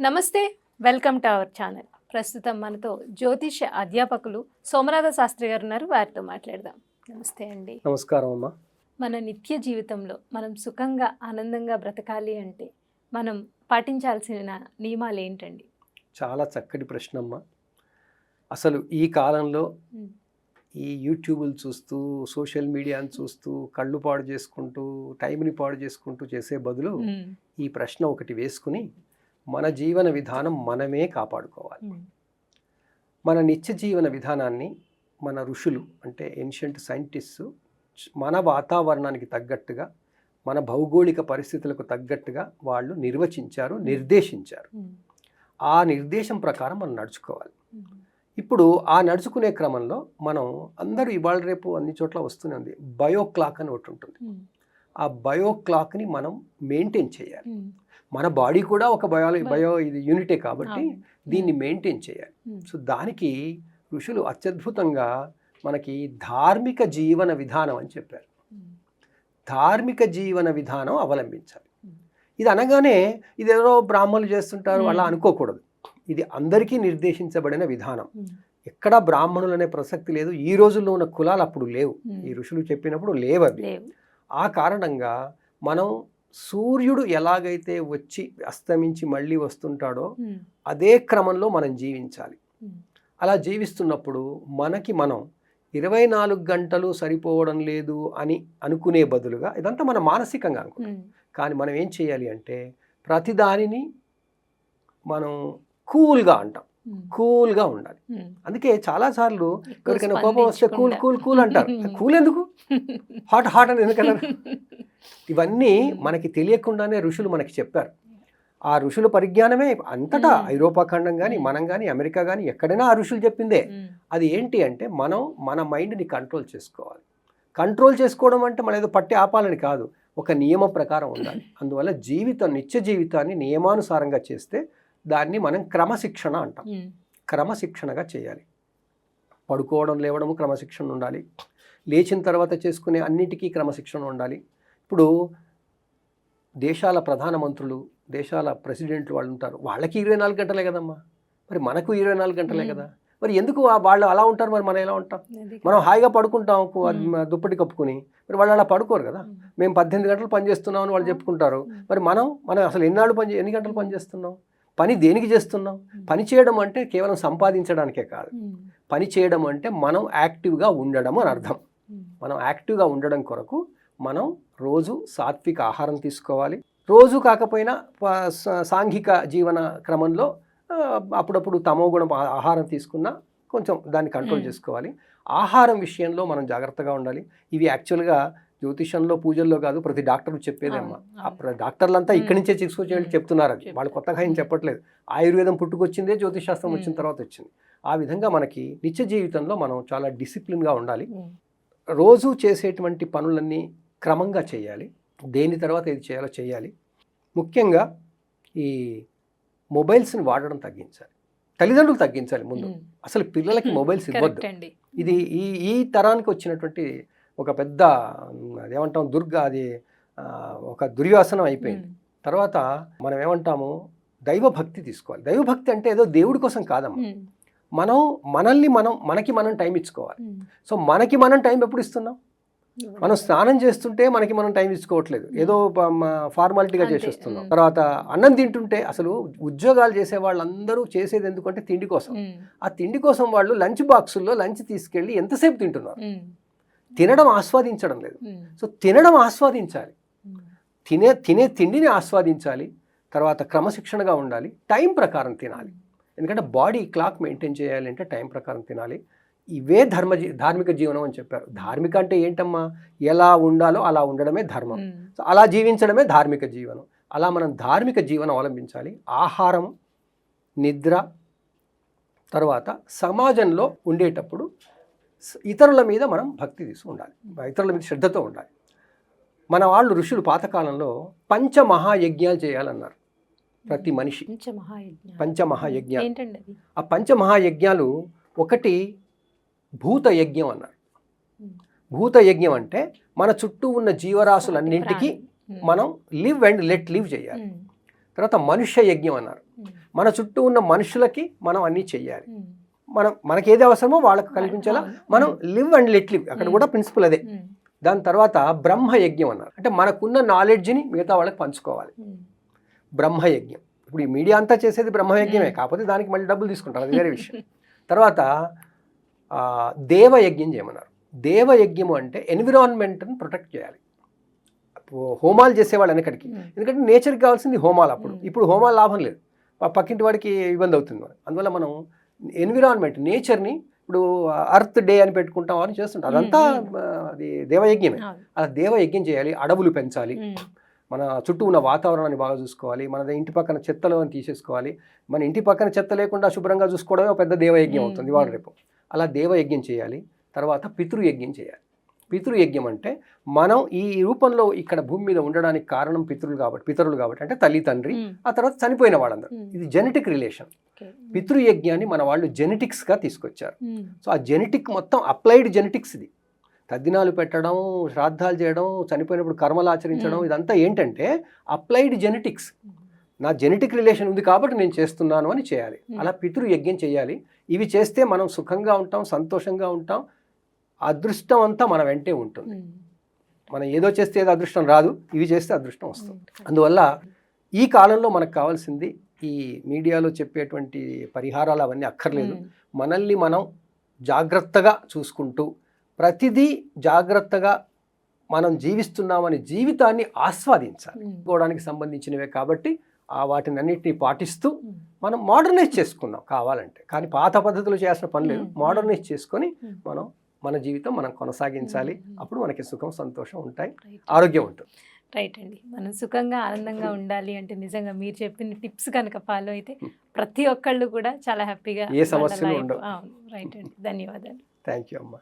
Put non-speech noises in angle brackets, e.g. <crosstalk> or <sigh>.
నమస్తే welcome to our channel. ప్రస్తుతం మనతో జ్యోతిష అధ్యాపకులు సోమనాథ శాస్త్రి గారు ఉన్నారు వారితో మాట్లాడదాం. నమస్తే అండి. నమస్కారం అమ్మా. మన నిత్య జీవితంలో మనం సుఖంగా ఆనందంగా బ్రతకాలి అంటే మనం పాటించాల్సిన నియమాలు ఏంటండి? చాలా చక్కటి ప్రశ్న అమ్మా. అసలు ఈ కాలంలో. ఈ యూట్యూబ్లు చూస్తూ సోషల్ మీడియాని చూస్తూ కళ్ళు పాడు చేసుకుంటూ టైంని పాడు చేసుకుంటూ చేసే బదులు. ఈ ప్రశ్న ఒకటి వేసుకుని మన జీవన విధానం మనమే కాపాడుకోవాలి. మన నిత్య జీవన విధానాన్ని మన ఋషులు అంటే ఏన్షియంట్ సైంటిస్టు మన వాతావరణానికి తగ్గట్టుగా మన భౌగోళిక పరిస్థితులకు తగ్గట్టుగా వాళ్ళు నిర్వచించారు నిర్దేశించారు. ఆ నిర్దేశం ప్రకారం మనం నడుచుకోవాలి. ఇప్పుడు ఆ నడుచుకునే క్రమంలో మనం అందరూ ఇవాళ రేపు అన్ని చోట్ల వస్తూనే ఉంది బయో క్లాక్ అని ఒకటి ఉంటుంది. ఆ బయో క్లాక్ని మనం మెయింటైన్ చేయాలి. మన బాడీ కూడా ఒక బయో Bio- బయో ఇది యూనిటే కాబట్టి. దీన్ని మెయింటైన్ చేయాలి. సో దానికి ఋషులు అత్యద్భుతంగా మనకి ధార్మిక జీవన విధానం అని చెప్పారు. ధార్మిక జీవన విధానం అవలంబించాలి. ఇది అనగానే ఇదేదో బ్రాహ్మణులు చేస్తుంటారు అలా. అనుకోకూడదు ఇది అందరికీ నిర్దేశించబడిన విధానం. ఎక్కడ బ్రాహ్మణులు అనే ప్రసక్తి లేదు ఈ రోజుల్లో ఉన్న కులాలు అప్పుడు లేవు. ఈ ఋషులు చెప్పినప్పుడు లేవు అవి లేవు ఆ కారణంగా మనం సూర్యుడు ఎలాగైతే వచ్చి అస్తమించి మళ్ళీ వస్తుంటాడో. అదే క్రమంలో మనం జీవించాలి. అలా జీవిస్తున్నప్పుడు మనకి మనం ఇరవై నాలుగు గంటలు సరిపోవడం లేదు అని అనుకునే బదులుగా ఇదంతా మనం మానసికంగా అనుకుంటాం. కానీ మనం ఏం చేయాలి అంటే ప్రతిదానిని మనం కూల్గా అంటాం. కూల్గా ఉండాలి. అందుకే చాలాసార్లు ఎవరికైనా కోపం వస్తే కూల్. కూల్ కూల్ అంటారు. కూల్ ఎందుకు? హాట్ హాట్ అని ఎందుకన్నారు? <laughs> ఇవన్నీ మనకి తెలియకుండానే ఋషులు మనకి చెప్పారు. ఆ ఋషుల పరిజ్ఞానమే అంతటా. ఐరోపా ఖండం కానీ. మనం కానీ అమెరికా కానీ ఎక్కడైనా ఆ ఋషులు చెప్పిందే. అది ఏంటి అంటే మనం మన మైండ్ని కంట్రోల్ చేసుకోవాలి. కంట్రోల్ చేసుకోవడం అంటే మన ఏదో పట్టి ఆపాలని కాదు. ఒక నియమ ప్రకారం ఉండాలి. అందువల్ల జీవితం నిత్య జీవితాన్ని నియమానుసారంగా చేస్తే దాన్ని మనం క్రమశిక్షణ అంటాం. క్రమశిక్షణగా చేయాలి. పడుకోవడం లేవడము క్రమశిక్షణ ఉండాలి. లేచిన తర్వాత చేసుకునే అన్నిటికీ క్రమశిక్షణ ఉండాలి. ఇప్పుడు దేశాల ప్రధానమంత్రులు దేశాల ప్రెసిడెంట్లు వాళ్ళు ఉంటారు. వాళ్ళకి ఇరవై నాలుగు గంటలే కదమ్మా. మరి మనకు ఇరవై నాలుగు గంటలే. కదా. మరి ఎందుకు వాళ్ళు అలా ఉంటారు? మరి మనం ఎలా ఉంటాం? మనం హాయిగా పడుకుంటాం దుప్పటి కప్పుకుని. మరి వాళ్ళు అలా పడుకోరు కదా. మ్మ్. పద్దెనిమిది గంటలు పని చేస్తున్నాం అని వాళ్ళు చెప్పుకుంటారు. మరి మనం మనం అసలు ఎన్నాళ్ళు పని ఎన్ని గంటలు పని చేస్తున్నాం? పని దేనికి చేస్తున్నాం. పని చేయడం అంటే కేవలం సంపాదించడానికే కాదు. పని చేయడం అంటే మనం యాక్టివ్గా ఉండడం అని అర్థం. మనం యాక్టివ్గా ఉండడం కొరకు మనం రోజు సాత్విక ఆహారం తీసుకోవాలి రోజు కాకపోయినా సాంఘిక జీవన క్రమంలో అప్పుడప్పుడు తమోగుణం ఆహారం తీసుకున్నా కొంచెం దాన్ని కంట్రోల్. చేసుకోవాలి ఆహారం విషయంలో మనం జాగ్రత్తగా ఉండాలి ఇవి యాక్చువల్గా జ్యోతిషంలో పూజల్లో కాదు ప్రతి డాక్టర్ చెప్పేదేమ్మా. ఆ డాక్టర్లంతా ఇక్కడి నుంచే తీసుకొచ్చి. చెప్తున్నారు అది. వాళ్ళు. కొత్తగా ఏం. చెప్పట్లేదు. ఆయుర్వేదం పుట్టుకొచ్చిందే జ్యోతిషాస్త్రం వచ్చిన. తర్వాత వచ్చింది. ఆ విధంగా మనకి నిత్య జీవితంలో మనం చాలా డిసిప్లిన్గా ఉండాలి. రోజు చేసేటువంటి పనులన్నీ క్రమంగా చేయాలి. దేని తర్వాత ఏది చేయాలో చేయాలి. ముఖ్యంగా ఈ మొబైల్స్ని వాడడం తగ్గించాలి. తల్లిదండ్రులు తగ్గించాలి ముందు. అసలు పిల్లలకి మొబైల్స్ ఇవ్వద్దు. ఇది ఈ ఈ తరానికి వచ్చినటువంటి ఒక పెద్ద అదేమంటాం దుర్గ అది ఒక దుర్వ్యసనం అయిపోయింది. తర్వాత మనం ఏమంటాము దైవభక్తి తీసుకోవాలి దైవభక్తి అంటే ఏదో దేవుడి కోసం కాదమ్మా మ్మ్. మనం మనల్ని మనం మనకి మనం టైం ఇచ్చుకోవాలి. సో మనకి మనం టైం ఎప్పుడు ఇస్తున్నాం మనం స్నానం చేస్తుంటే మనకి మనం టైం ఇచ్చుకోవట్లేదు ఏదో ఫార్మాలిటీగా చేసేస్తున్నాం. తర్వాత అన్నం తింటుంటే అసలు ఉద్యోగాలు చేసే వాళ్ళందరూ చేసేది ఎందుకంటే తిండి కోసం. ఆ తిండి కోసం వాళ్ళు లంచ్ బాక్సుల్లో లంచ్ తీసుకెళ్ళి ఎంతసేపు తింటున్నారు. తినడం ఆస్వాదించడం లేదు. సో తినడం ఆస్వాదించాలి. తినే తినే తిండిని ఆస్వాదించాలి. తర్వాత క్రమశిక్షణగా ఉండాలి. టైం ప్రకారం తినాలి. ఎందుకంటే బాడీ క్లాక్ మెయింటైన్ చేయాలి అంటే టైం ప్రకారం తినాలి. ఇవే ధర్మ ధార్మిక జీవనం అని చెప్పారు. ధార్మిక అంటే ఏంటమ్మా? ఎలా ఉండాలో అలా ఉండడమే ధర్మం. సో అలా జీవించడమే ధార్మిక జీవనం. అలా మనం ధార్మిక జీవనం అవలంబించాలి. ఆహారం నిద్ర తర్వాత సమాజంలో ఉండేటప్పుడు ఇతరుల మీద మనం భక్తి తీసి ఉండాలి. ఇతరుల మీద శ్రద్ధతో ఉండాలి. మన వాళ్ళు ఋషులు పాతకాలంలో పంచమహాయజ్ఞాలు చేయాలన్నారు ప్రతి మనిషి. పంచమహాయజ్ఞం పంచమహాయజ్ఞాలు. ఆ పంచమహాయజ్ఞాలు ఒకటి భూత యజ్ఞం అన్నారు. మ్మ్. భూత యజ్ఞం అంటే మన చుట్టూ ఉన్న జీవరాశులన్నింటికి. మనం లివ్ అండ్ లెట్ లివ్ చేయాలి. తర్వాత మనుష్య యజ్ఞం అన్నారు మన చుట్టూ ఉన్న మనుషులకి మనం అన్నీ చెయ్యాలి మనం మనకి ఏది అవసరమో వాళ్ళకి కల్పించాలా మనం లివ్ అండ్ లెట్ లివ్ అక్కడ కూడా ప్రిన్సిపల్ అదే. దాని తర్వాత బ్రహ్మ యజ్ఞం అన్నారు. అంటే మనకున్న నాలెడ్జ్ని మిగతా వాళ్ళకి పంచుకోవాలి. బ్రహ్మయజ్ఞం. ఇప్పుడు ఈ మీడియా అంతా చేసేది బ్రహ్మయజ్ఞమే. కాకపోతే దానికి మళ్ళీ డబ్బులు తీసుకుంటారు. అది వేరే విషయం. తర్వాత దేవయజ్ఞం చేయమన్నారు. దేవయజ్ఞము అంటే ఎన్విరాన్మెంట్ని ప్రొటెక్ట్ చేయాలి. హోమాలు చేసేవాళ్ళు వెనకడికి. ఎందుకంటే నేచర్కి కావాల్సింది హోమాలు అప్పుడు. ఇప్పుడు హోమాలు లాభం లేదు. పక్కింటి వాడికి ఇబ్బంది అవుతుంది. అందువల్ల మనం ఎన్విరాన్మెంట్ నేచర్ని ఇప్పుడు అర్త్ డే అని పెట్టుకుంటాం అని చేస్తుంటాం అదంతా అది దేవయజ్ఞమే. అలా దేవయజ్ఞం చేయాలి అడవులు పెంచాలి మన చుట్టూ ఉన్న వాతావరణాన్ని బాగా చూసుకోవాలి మన ఇంటి పక్కన చెత్తలు అని తీసేసుకోవాలి. మన ఇంటి పక్కన చెత్త లేకుండా శుభ్రంగా చూసుకోవడమే ఒక పెద్ద దేవయజ్ఞం. అవుతుంది ఇవాళ రేపు. అలా దేవయజ్ఞం చేయాలి తర్వాత పితృయజ్ఞం చేయాలి. పితృయజ్ఞం అంటే మనం ఈ రూపంలో ఇక్కడ భూమి మీద ఉండడానికి కారణం పితరులు కాబట్టి పితరులు కాబట్టి అంటే తల్లి తండ్రి ఆ తర్వాత చనిపోయిన వాళ్ళందరూ. ఇది జెనెటిక్ రిలేషన్. పితృయజ్ఞాన్ని మన వాళ్ళు జెనెటిక్స్గా తీసుకొచ్చారు. సో ఆ జెనెటిక్ మొత్తం అప్లైడ్ జెనెటిక్స్ ఇది. తద్దినాలు పెట్టడం శ్రాద్ధాలు చేయడం చనిపోయినప్పుడు కర్మలు ఆచరించడం. ఇదంతా ఏంటంటే అప్లైడ్ జెనెటిక్స్. నా జెనెటిక్ రిలేషన్ ఉంది కాబట్టి నేను చేస్తున్నాను అని చేయాలి. అలా పితృయజ్ఞం చేయాలి. ఇవి చేస్తే మనం సుఖంగా ఉంటాం సంతోషంగా ఉంటాం. అదృష్టం అంతా మన వెంటే ఉంటుంది. మనం ఏదో చేస్తే ఏదో అదృష్టం రాదు ఇవి చేస్తే అదృష్టం వస్తుంది. అందువల్ల ఈ కాలంలో మనకు కావాల్సింది ఈ మీడియాలో చెప్పేటువంటి పరిహారాలు అవన్నీ అక్కర్లేదు. మనల్ని మనం జాగ్రత్తగా చూసుకుంటూ ప్రతిదీ జాగ్రత్తగా మనం జీవిస్తున్నామని జీవితాన్ని ఆస్వాదించాలి. కోవడానికి సంబంధించినవే కాబట్టి ఆ వాటిని అన్నిటిని పాటిస్తూ మనం మోడర్నైజ్ చేసుకుందాం కావాలంటే. కానీ పాత పద్ధతులు చేయాల్సిన పని లేదు. మోడర్నైజ్ చేసుకొని. మనం మన జీవితం మనం కొనసాగించాలి. అప్పుడు మనకి సుఖం సంతోషం ఉంటాయి. ఆరోగ్యం ఉంటుంది. రైట్ అండి. మనం సుఖంగా ఆనందంగా ఉండాలి అంటే నిజంగా మీరు చెప్పిన టిప్స్ కనుక ఫాలో అయితే ప్రతి ఒక్కళ్ళు కూడా చాలా హ్యాపీగా ఏ సమస్యలు ఉండవు. రైట్ అండి. ధన్యవాదాలు. థ్యాంక్ యూ అమ్మా.